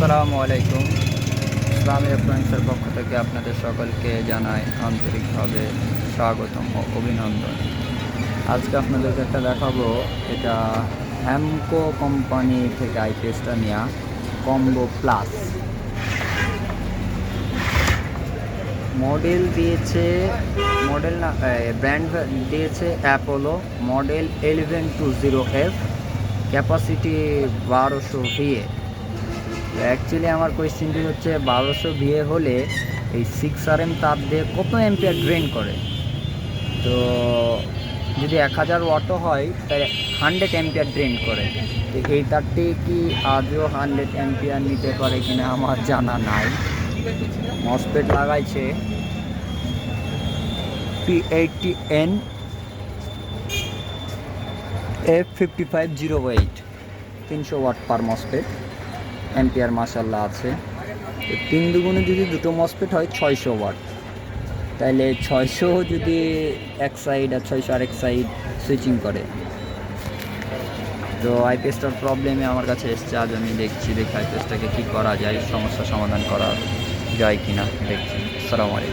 আসসালামু আলাইকুম। ইসলামী ইলেকট্রনিক্সের পক্ষ থেকে আপনাদের সকলকে জানাই আন্তরিকভাবে স্বাগতম ও অভিনন্দন। আজকে আপনাদেরকে একটা দেখাবো। এটা হ্যামকো কোম্পানি থেকে আইপিএসটা নেওয়া কম্বো প্লাস মডেল দিয়েছে, মডেল না ব্র্যান্ড দিয়েছে Apollo model eleven two zero F capacity বারোশো ভিএ অ্যাকচুয়ালি আমার কোয়েশ্চেনটি হচ্ছে, বারোশো বিয়ে হলে এই সিক্স আর এম তাপ দিয়ে কত এম্পিয়ার ড্রেন করে? তো যদি এক হাজার ওয়াটও হয় তাই হান্ড্রেড এম্পিয়ার ড্রেন করে। তো এই তারটি কি আজও হান্ড্রেড এম্পিয়ার নিতে পারে কিনা আমার জানা নাই। মসপেট লাগাইছে। P eighty N F fifty five zero eight তিনশো ওয়াট পার মসপেট অ্যাম্পিয়ার মাসাল্লাহ আছে। তিন দুগুণে যদি দুটো মসপেট হয়, ছয়শো ওয়াট। তাহলে ছয়শো যদি এক সাইড আর ছয়শো আরেক সাইড সুইচিং করে। তো আইপিএসটার প্রবলেমে আমার কাছে এসছে, আজ আমি দেখছি, দেখি আইপিএসটাকে কী করা যায়, সমস্যা সমাধান করা যায় কি না দেখছি। সালাম আলাইকুম।